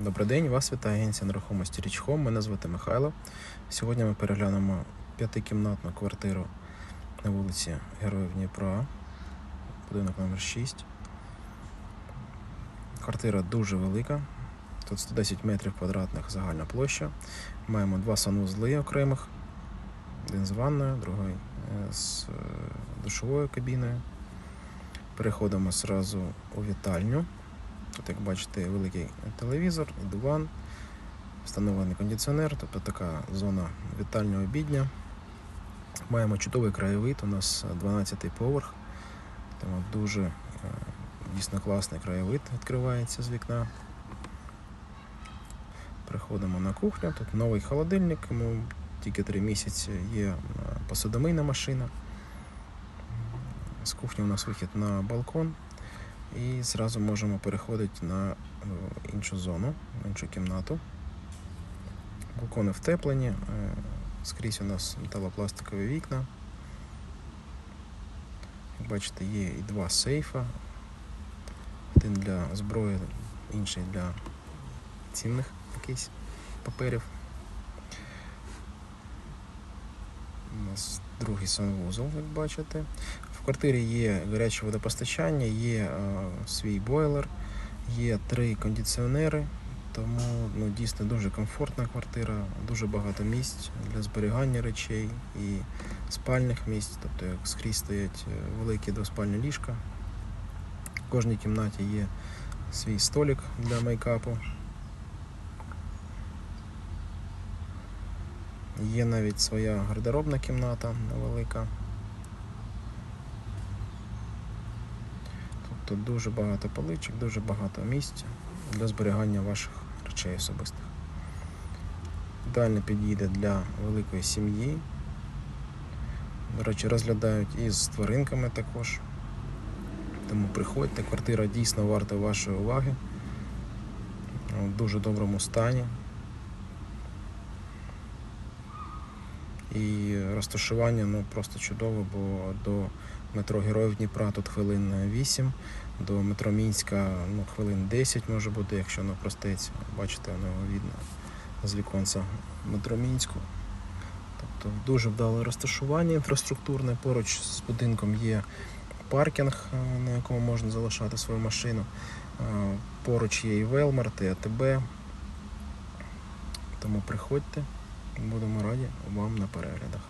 Добрий день, вас вітає агенція нерухомості Річхом. Мене звати Михайло. Сьогодні ми переглянемо п'ятикімнатну квартиру на вулиці Героїв Дніпра, будинок номер 6. Квартира дуже велика. Тут 110 метрів квадратних загальна площа. Маємо два санвузли окремих. Один з ванною, другий е, з е, душовою кабіною. Переходимо зразу у вітальню. Тут, як бачите, великий телевізор, диван, встановлений кондиціонер, тобто така зона вітального обідня. Маємо чудовий краєвид, у нас 12-й поверх, тому дуже е, дійсно класний краєвид відкривається з вікна. Приходимо на кухню, тут новий холодильник, йому тільки 3 місяці є е, посудомийна машина. З кухні у нас вихід на балкон. І зразу можемо переходити на е, іншу зону, на іншу кімнату. Балкони втеплені, е, скрізь у нас металопластикові вікна. Як бачите, є і два сейфа. Один для зброї, інший для цінних якихось паперів. У нас другий санвузол, як бачите. Квартирі є гаряче водопостачання, є е, свій бойлер, є три кондиціонери, тому ну, дійсно дуже комфортна квартира, дуже багато місць для зберігання речей і спальних місць, тобто як скрізь стоять е, великі двоспальні ліжка. В кожній кімнаті є свій столик для мейкапу. Є навіть своя гардеробна кімната невелика. Тобто дуже багато поличок, дуже багато місць для зберігання ваших речей особистих. Ідеально підійде для великої сім'ї. До речі, розглядають і з тваринками також. Тому приходьте, квартира дійсно варта вашої уваги. В дуже доброму стані. І розташування ну, просто чудово, бо до метро Героїв Дніпра тут хвилин 8, до метро Мінська ну, хвилин 10 може бути, якщо на простець. Бачите, воно видно з віконця метро Мінську. Тобто дуже вдале розташування інфраструктурне. Поруч з будинком є паркінг, е, на якому можна залишати свою машину. Е, Поруч є і Велмарт, і АТБ. Тому приходьте, будемо раді вам на переглядах.